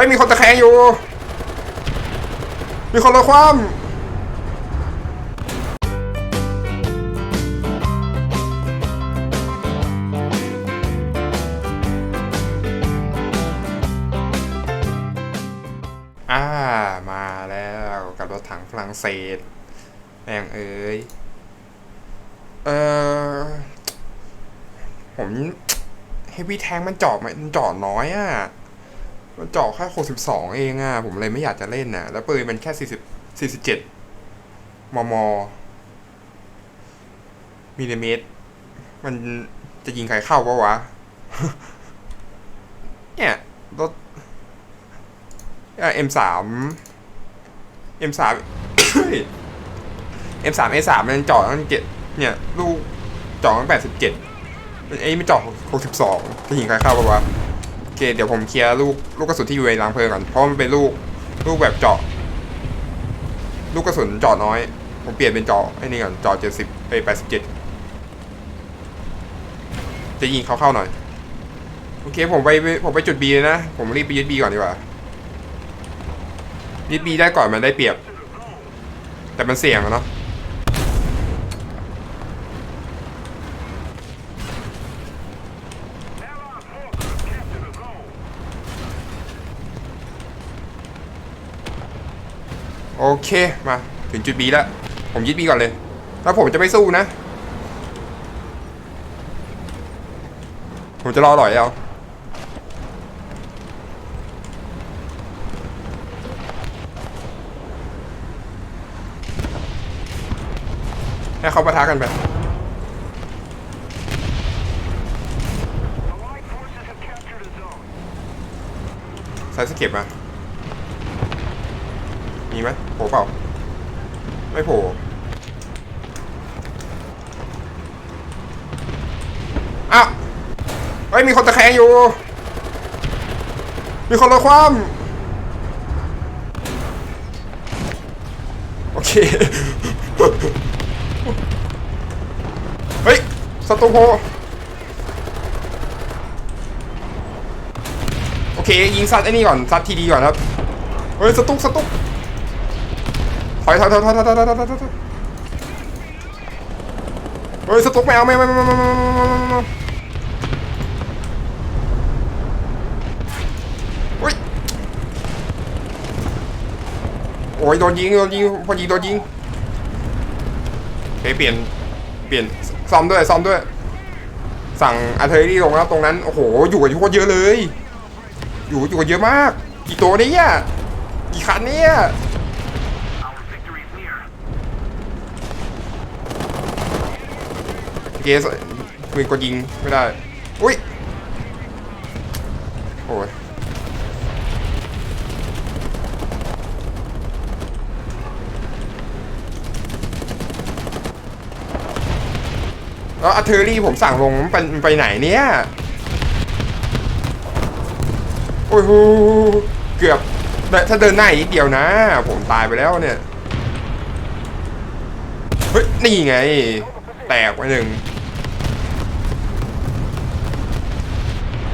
ฮ้ยมีคนตะแคงอยู่ มีคนละความอ่ามาแล้วกับรถถังฝรั่งเศสแม่งเอ้ยเออผมเฮฟวี่แทงมันเจาะมันเจาะน้อยอะ มันเจาะแค่หกสิบสองเองอะ ผมเลยไม่อยากจะเล่นน่ะแล้วปืนมันแค่สี่สิบสี่สิบเจ็ดมมมิลลิเมตร มันจะยิงใครเข้าปะวะ เนี่ยรถเอ็มสามเอ็มสามเอ็มสามเอสามมันเจาะตั้งเจ็ดเนี่ย ลูกเจาะตั้งแปดสิบเจ็ดไอ้ไม่เจาะหกสิบสองจะยิงใครเข้าปะวะ เคเดี๋ยวผมเคลียร์ลูกลูกกระสุนที่อยู่ในรางเพลิงก่อนเพราะมันเป็นลูกลูกแบบเจาะ ลูกกระสุนเจาะน้อย ผมเปลี่ยนเป็นเจาะไอ้นี่ก่อนเจาะเจ็ดสิบไปแปดสิบเจ็ดจะยิงเขาเข้าหน่อยโอเคผมไปผมไปจุดบีเลยนะ ผมรีบไปยึดบีก่อนดีกว่ายึดบีได้ก่อนมันได้เปรียบ แต่มันเสี่ยงอะเนาะ โอเคมาถึงจุดบีแล้ว ผมยึดบีก่อนเลย แล้วผมจะไม่สู้นะ ผมจะรอหล่อยเอาให้เขาปะทะกันไปใส่สเก็บมามีไหม โผล่เปล่า ไม่โผล่อ้าวเฮ้ยมีคนตะแคงอยู่ มีคนละความโอเค เฮ้ยสตูโพโอเค ยิงซัดไอ้นี่ก่อนซัดทีดีก่อนครับ เฮ้ย สตุกสตุก อยถอยถอยถอยถอยถอยถอยถอยเฮ้ยสตุกไม่เอาไม่ไม่ไม่ไม่ไม่โอ้ยโดนยิงโดนยิงพอยิงโดนยิงเคเปลี่ยนเปลี่ยนซ้อมด้วยซ้อมด้วย สั่งอาร์เทอรี่ลงแล้วตรงนั้น โอ้โห อยู่กับโคตรเยอะเลย อยู่อยู่กับเยอะมาก กี่ตัวเนี่ยกี่คันเนี่ย โอเคปืนกดยิงไม่ได้ อุ้ย โอ้ยแล้วอาร์เทอรี่ผมสั่งลงมันไปไปไหนเนี่ย โอ้โหเกือบแต่ถ้าเดินหน้าอีกเดียวนะ ผมตายไปแล้วเนี่ย เฮ้ย นี่ไง แตกไปหนึ่ง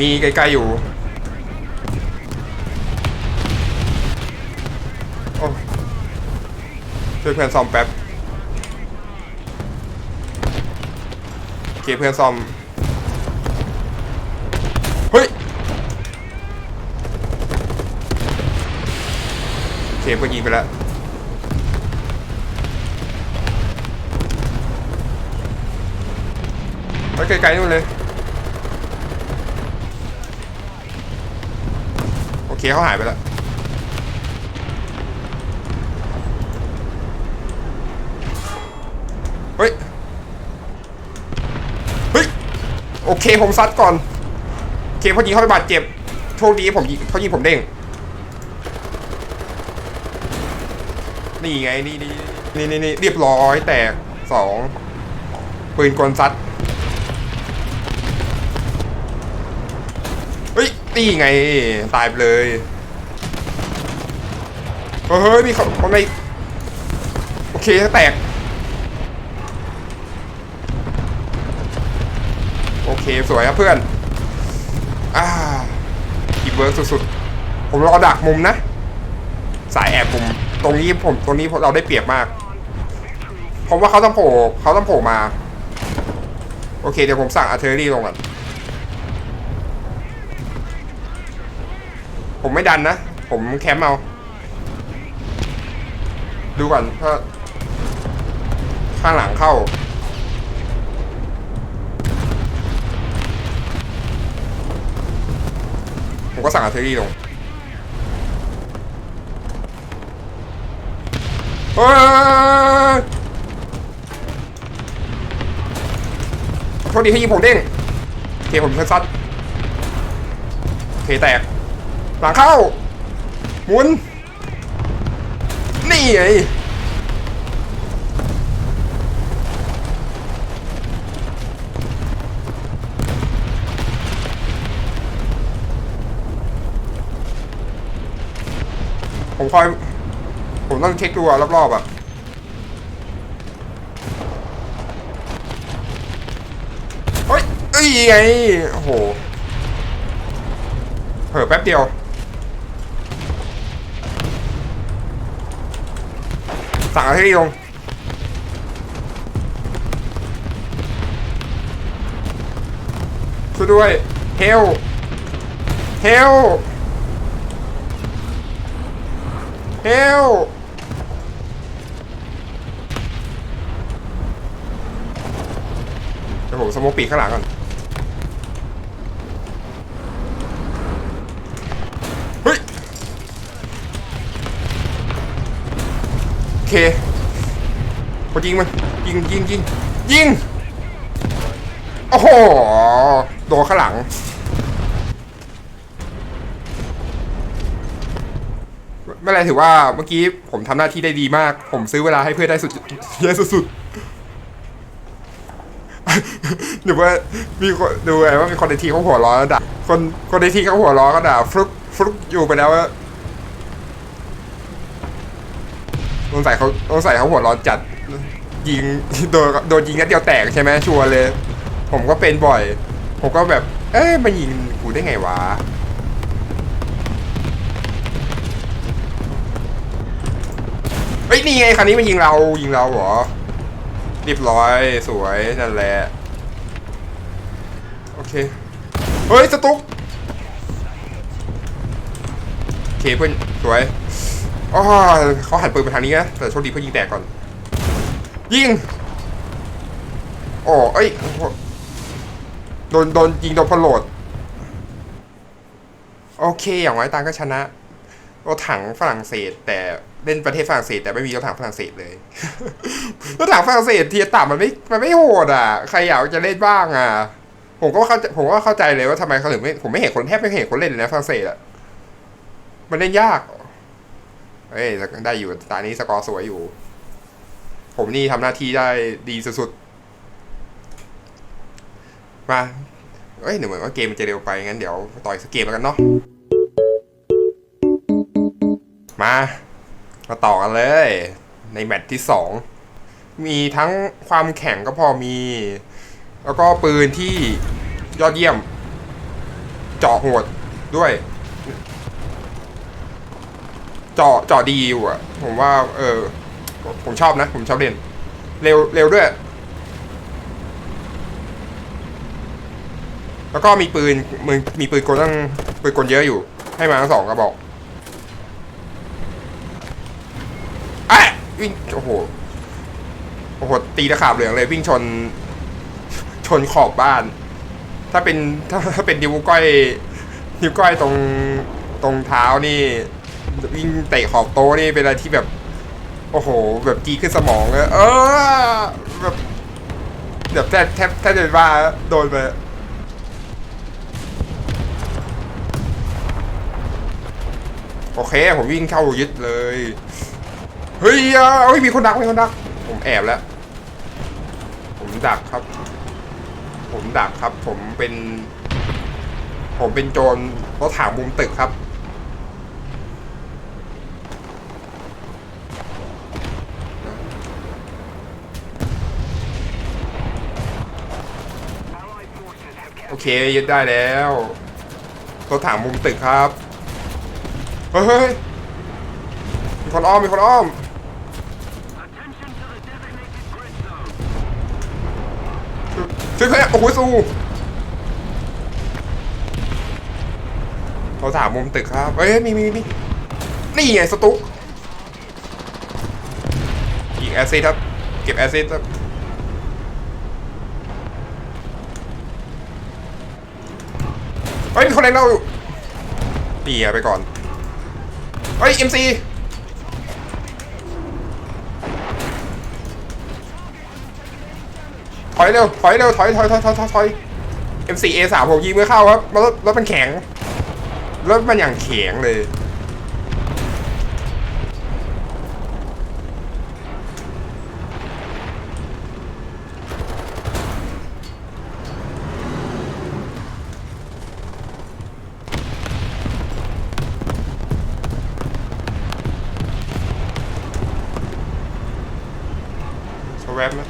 มีใกลๆอยู่ โอ้ช่วยเพื่อนซ่อมแป๊บโอเคเพื่อนซ่อม เฮ้ย โอเคเพื่อนยิงไปแล้วไปไกลๆนู่นเลย โอ เคเขาหายไปแล้วเฮ้ย เฮ้ย โอเคผมซัดก่อนเคพอยิงเขาไปบาดเจ็บ โชคดีผมเขายิงผมเด้ง นี่ไง นี่นี่นี่นี่นี่เรียบร้อยแตกสองปืนกลซัด นี่ไง ตายไปเลย เฮ้ย มีคนคนในโอเคแตก โอเค สวยครับเพื่อน อ่าทีเวิร์กสุดๆ ผมรอดักมุมนะ สายแอบมุม ตรงนี้ผม ตรงนี้เราได้เปรียบมาก ผมว่าเขาต้องโผล่เขาต้องโผล่มา โอเค เดี๋ยวผมสั่งอาร์เทอรี่ลงก่อน ผมไม่ดันนะ ผมแคมป์เอา ดูก่อนถ้าข้างหลังเข้า ผมก็สั่งอาร์เทอรี่ลงเฮ้ยโทษดีให้ยิงผมเด้งโอเคผมเพิ่งซัดโอเคแตก หลังเข้า หมุน นี่ไงผมคอย ผมต้องเช็คดูอะรอบๆอะเฮ้ยเอ้ยไงโอ้โหเผลอแป๊บเดียว สั่งให้ลงช่วยด้วยเฮลเฮลเฮลเดี๋ยวผมสโมกปีกข้างหลังก่อน เคพอยิงมันยิงยิงยิงยิงโอ้โหโดนข้างหลังไม่ไรถือว่าเมื่อกี้ผมทำหน้าที่ได้ดีมาก ผมซื้อเวลาให้เพื่อนได้สุดเยอะสุดๆหรือว่ามีคนดูไงว่ามีคนในทีเขาหัวร้อนด่าคนคนในทีเขาหัวร้อนก็ด่าฟลุกฟลุกอยู่ไปแล้วว่าส งสัยเขาสงสัยเขาหัวร้อนจัดยิงโดนโดนยิงนัดเดียวแตกใช่ไหมชัวร์เลย ผมก็เป็นบ่อย ผมก็แบบ เอ้ยมายิงกูได้ไงวะเฮ้ยนี่ไงคันนี้มันยิงเรายิงเราเหรอเรียบร้อยสวยนั่นแหละโอเคเฮ้ยสตุ๊กโอเคเพื่อนสวย อ๋อเขาหันปืนไปทางนี้นะแต่โชคดีเพื่อยิงแตกก่อน ยิงโอ้เอ้ยโดนโดนยิงโดนพลโหลด โอเค อย่างไรตางก็ชนะรถถังฝรั่งเศส แต่เล่นประเทศฝรั่งเศส แต่ไม่มีรถถังฝรั่งเศสเลยรถถังฝรั่งเศสเทียต่ำมันไม่มันไม่โหดอะ ใครอยากจะเล่นบ้างอะ ผมก็เข้าผมก็เข้าใจเลยว่าทำไมเขาถึงไม่ผมไม่เห็นคนแทบไม่เห็นคนเล่นเลยนะฝรั่งเศสอะมันเล่นยาก เอ้ยได้อยู่ตานี้สกอร์สวยอยู่ ผมนี่ทำหน้าที่ได้ดีสุดๆ มาเอ้ยเดี๋ยวเหมือนว่าเกมมันจะเร็วไป งั้นเดี๋ยวต่อยสกเกมแล้วกันเนาะ มา มาต่อกันเลย ในแมตช์ที่สอง มีทั้งความแข็งก็พอมี แล้วก็ปืนที่ยอดเยี่ยม เจาะโหดด้วย จาะเจาะดีอยู่อะผมว่า เออ ผมชอบนะ ผมชอบเล่น เร็วเร็วด้วย แล้วก็มีปืนมือมีปืนกลตั้งปืนกลเยอะอยู่ ให้มาทั้งสองกระบอกอะวิ่งโอ้โหโอ้โหตีตะขาบเหลืองเลยวิ่งชน ชนขอบบ้าน ถ้าเป็นถ้าถ้าเป็นนิ้วก้อย นิ้วก้อยตรงตรงเท้านี่ วิ่งเตะขอบโต๊ะนี่เป็นอะไรที่แบบ โอ้โห แบบจีขึ้นสมองเลยเออแบบแบบแทบแทบแทบจะเป็นว่าโดนไปโอเค ผมวิ่งเข้ายึดเลย เฮ้ยอะเฮ้ยมีคนดักมีคนดัก ผมแอบแล้ว ผมดักครับ ผมดักครับ ผมเป็น ผมเป็นโจรรถถังมุมตึกครับ เคยึดได้แล้วรถถังมุมตึกครับ เฮ้ยมีคนอ้อมมีคนอ้อมช่วยเพื่อนโอ้โหสู้เราถามมุมตึกครับ เอ้ยมีมีมีนี่ไงสตุ๊กอีกแอซิดครับ เก็บแอซซิดครับ เฮ้ ยมีคนเล่นเราเตียไปก่อนเฮ้ย MC ถอยเร็วถอยเร็วถอยถอยถอยถอยถอยถอย M4A สามผมยิงไม่เข้าครับรถรถมันแข็งรถมันอย่างแข็งเลย สวบนะ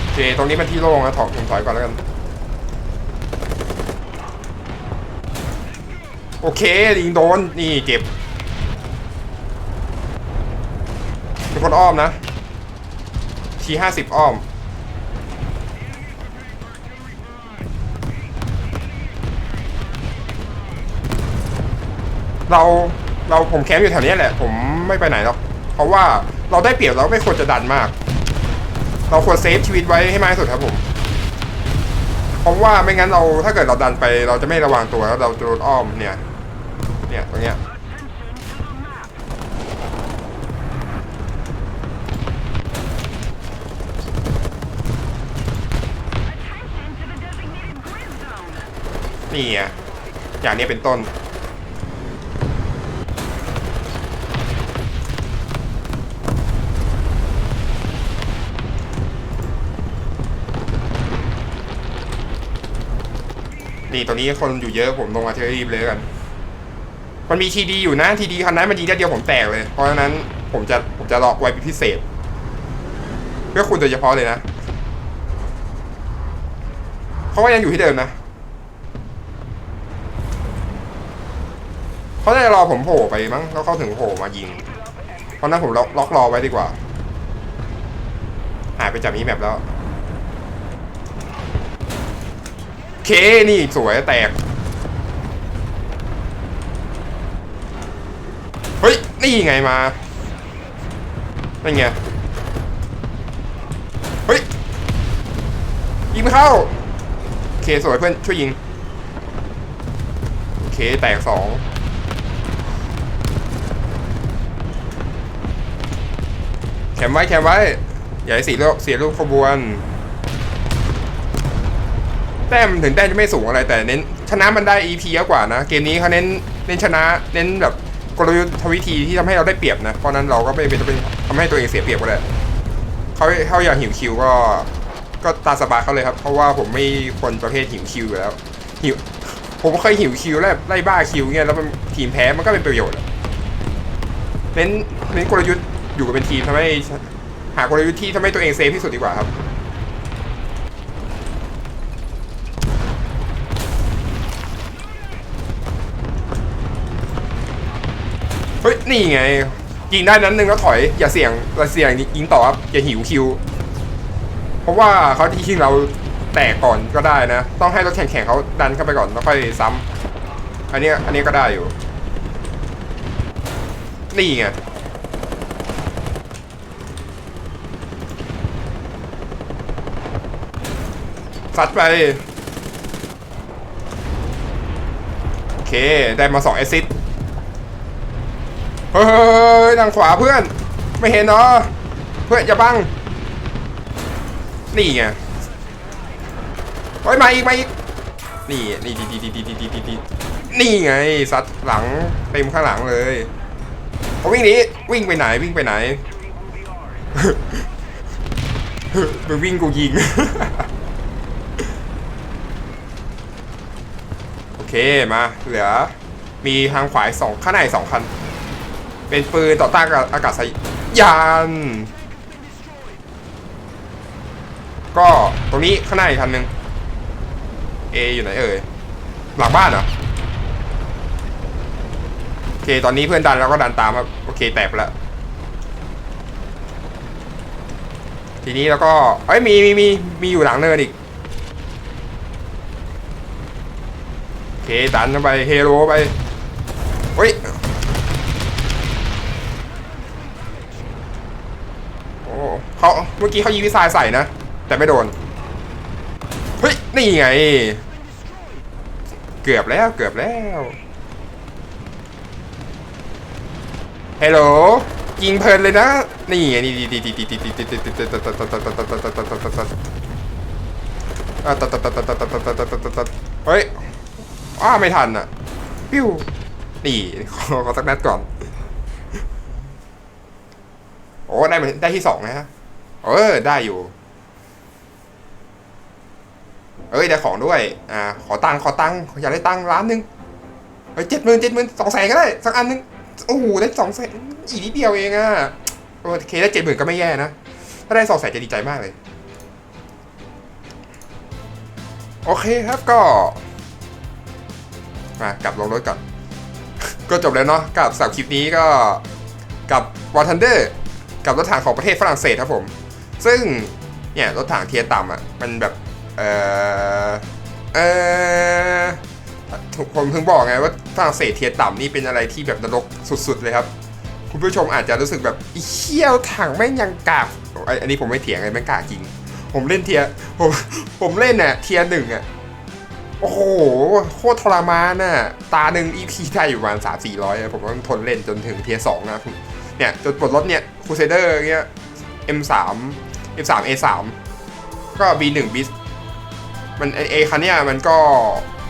โอเคตรงนี้เป็นที่โล่งนะถอยผมถอยก่อนแล้วกัน โอเคยิงโดน นี่เก็บเป็นคนอ้อมนะทีห้าสิบอ้อม เราเราผมแคมป์อยู่แถวนี้แหละ ผมไม่ไปไหนหรอกเพราะว่าเราได้เปรียบเราไม่ควรจะดันมาก เราควรเซฟชีวิตไว้ให้มากที่สุดครับผมเพราะว่าไม่งั้นเราถ้าเกิดเราดันไป เราจะไม่ระวังตัวแล้วเราจะโดนอ้อมเนี่ย เนี่ยตรงเนี้ยนี่ไงอย่างนี้เป็นต้น นี่ตรงนี้คนอยู่เยอะผมลงมาเทรีบเลยกัน มันมีทีดีอยู่นะทีดีคันนั้นมันดีแค่เดียวผมแตกเลย เพราะฉะนั้นผมจะผมจะรอไว้พิเศษ เพื่อคุณโดยเฉพาะเลยนะเพราะว่ายังอยู่ที่เดิมนะเขาจะรอผมโผล่ไปมั้งแล้วเขาถึงโผล่มายิง เพราะนั้นผมล็อกล็อกรอไว้ดีกว่า หายไปจากนี้แบบแล้ว เคนี่สวยแตก เฮ้ย นี่ไงมานั่นไง เฮ้ย ยิงไม่เข้า เคสวยเพื่อนช่วยยิง เคแตกสองแคมไว้แคมไว้อย่าให้เสียลูกเสียลูกขบวน แต้มถึงแต้มจะไม่สูงอะไรแต่เน้นชนะมันได้ EP เยอะกว่านะ เกมนี้เขาเน้นเน้นชนะเน้นแบบกลยุทธวิธีที่ทำให้เราได้เปรียบนะ เพราะนั้นเราก็ไม่เป็นเป็นทำให้ตัวเองเสียเปรียบก็ได้เขาเขาอยากหิวคิวก็ ก็ตาสบายเขาเลยครับ เพราะว่าผมไม่คนประเภทหิวคิวอยู่แล้วหิวผมเคยหิวคิวแล้วไล่บ้าคิวเงี้ยแล้วทีมแพ้มันก็เป็นประโยชน์เน้นเน้นกลยุทธ์อยู่กับเป็นทีมทำให้หากลยุทธ์ที่ทำให้ตัวเองเซฟที่สุดดีกว่าครับ เฮ้ยนี่ไงยิงได้นั้นนึงแล้วถอยอย่าเสี่ยงอย่าเสี่ยงยิงต่อครับอย่าหิวคิว เพราะว่าเขาที่ชิงเราแตกก่อนก็ได้นะ ต้องให้รถแข่งๆเขาดันเข้าไปก่อนแล้วค่อยซ้ำอันนี้อันนี้ก็ได้อยู่ นี่ไงซัดไป โอเค ได้มาสองแอซิส เฮ้ยทางขวาเพื่อน ไม่เห็นเนาะเพื่อนอย่าบัง นี่ไงเฮ้ยมาอีกมาอีก นี่นี่ดีดีดีดีดีดีดีนี่ไงซัดหลังเต็มข้างหลังเลยเขาวิ่งหนีวิ่งไปไหนวิ่งไปไหนมึงวิ่งกูยิง โอเคมาเหลือ มีทางขวาสองข้างในสองคัน เป็นปืนต่อต้านอากาศยาน ก็ตรงนี้ข้างหน้าอีกคันหนึ่งเออยู่ไหนเอ่ยหลังบ้านเหรอโอเคตอนนี้เพื่อนดันแล้วก็ดันตามครับโอเคแตกแล้วทีนี้แล้วก็เอ้ยมีมีมีมีอยู่หลังเนินอีกโอเคดันไปเฮโร่ไปเฮ้ย โอ้เขาเมื่อกี้เขายิงวิสายใส่นะ แต่ไม่โดน เฮ้ย นี่ไง เกือบแล้วเกือบแล้วฮัลโหลยิงเพลินเลยนะ นี่ไงนี่ดีดีดีดีดีดีดีดีดีเฮ้ยอ้าไม่ทันอะปิ้วนี่ขอขอสักนัดก่อน โอ้ได้ได้ที่สองนะฮะ เออ ได้อยู่ เอ้ยได้ของด้วย อ่า ขอตังค์ขอตังค์อยากได้ตังค์ล้านหนึ่งเฮ้ยเจ็ดหมื่นเจ็ดหมื่นสองแสนก็ได้ สักอันหนึง โอ้โห ได้สองแสนอีกนิดเดียวเองอะโอเคได้เจ็ดหมื่นก็ไม่แย่นะ ถ้าได้สองแสนจะดีใจมากเลย โอเคครับก็ มากลับลงรถก่อน ก็จบแล้วเนาะกับสาวคลิปนี้ก็กับวอร์ทันเดอร์กับรถถังของประเทศฝรั่งเศสครับผม ซึ่งเนี่ยรถถังเทียต่ำอะมันแบบเออเออผมเพิ่งบอกไงว่าฝรั่งเศสเทียต่ำนี่เป็นอะไรที่แบบนรกสุดๆเลยครับ คุณผู้ชมอาจจะรู้สึกแบบอีเขี้ยวถังแม่งยังกากไออันนี้ผมไม่เถียงเลยแม่งกากจริง ผมเล่นเทียผมผมเล่นน่ะเทียหนึ่งอะโอ้โหโคตรทรมานน่ะตาหนึ่ง EP ได้อยู่ประมาณสามสี่ร้อยผมต้องทนเล่นจนถึงเทียสองนะเนี่ยจนปลดรถเนี่ยค u เซเดอร์เงี้ย M3 M3 A3 ก็ B1 บิสมันไอเอคันเนี้ยมันก็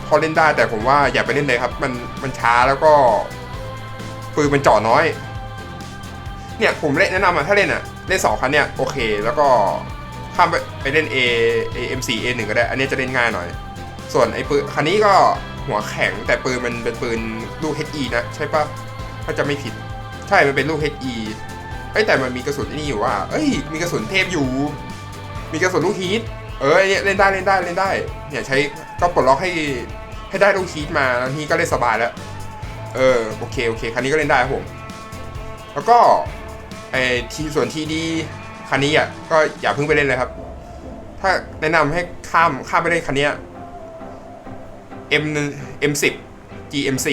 พอเล่นได้แต่ผมว่าอย่าไปเล่นเลยครับ มันมันช้าแล้วก็ปืนมันเจ่อน้อย เนี่ยผมเล่นแนะนำอะถ้าเล่นอะ เล่นสองคันเนี่ยโอเค แล้วก็ข้ามไปไปเล่น A A M4 A1 ก็ได้ อันนี้จะเล่นง่ายหน่อย ส่วนไอ้ปืนคันนี้ก็หัวแข็งแต่ปืนมันเป็นปืนลูก HE นะ ใช่ปะถ้าจะไม่ผิด ใช่มันเป็นลูก HE เอ้ยแต่มันมีกระสุนไอ้นี่อยู่ว่า เอ้ยมีกระสุนเทพอยู่ มีกระสุนลูกฮีทเออเนี่ยเล่นได้เล่นได้เล่นได้ เนี่ยใช้ก็ปลดล็อกให้ให้ได้ลูกฮีทมาแล้วทีนี้ก็เล่นสบายแล้ว เออโอเคโอเคคันนี้ก็เล่นได้ครับผม แล้วก็ไอ้ทีส่วนทีดีคันนี้อะก็อย่าเพิ่งไปเล่นเลยครับ ถ้าแนะนำให้ข้ามข้ามไปเล่นคันเนี้ย M M10 GMC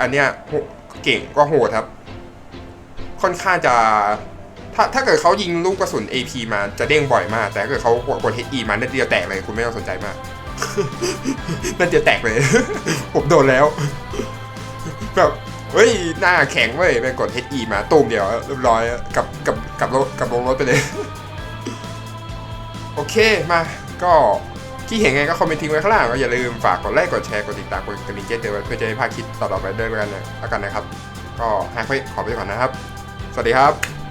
อันเนี้ยเก่งก็โหดครับ ค่อนข้างจะถ้าถ้าเกิดเขายิงลูกกระสุน AP มาจะเด้งบ่อยมาก แต่ถ้าเกิดเขากด HE มานัดเดียวแตกเลยคุณไม่ต้องสนใจมากนัดเดียวแตกเลย ผมโดนแล้ว แบบเฮ้ยหน้าแข็งเว้ยไปกด HE มาตูมเดียวเรียบร้อยกับกับกับรถกับลงรถไปเลย โอเคมาก็ที่เห็นไงก็คอมเมนต์ทิ้งไว้ข้างล่างก็อย่าลืมฝากกดไลค์กดแชร์กดติดตามกดกระดิ่งแจ้งเตือนไว้เพื่อจะได้พลาดคลิปต่อๆไปด้วยกันเลยแล้วกันนะครับ ก็ให้ค่อยขอไปก่อนนะครับ สวัสดีครับ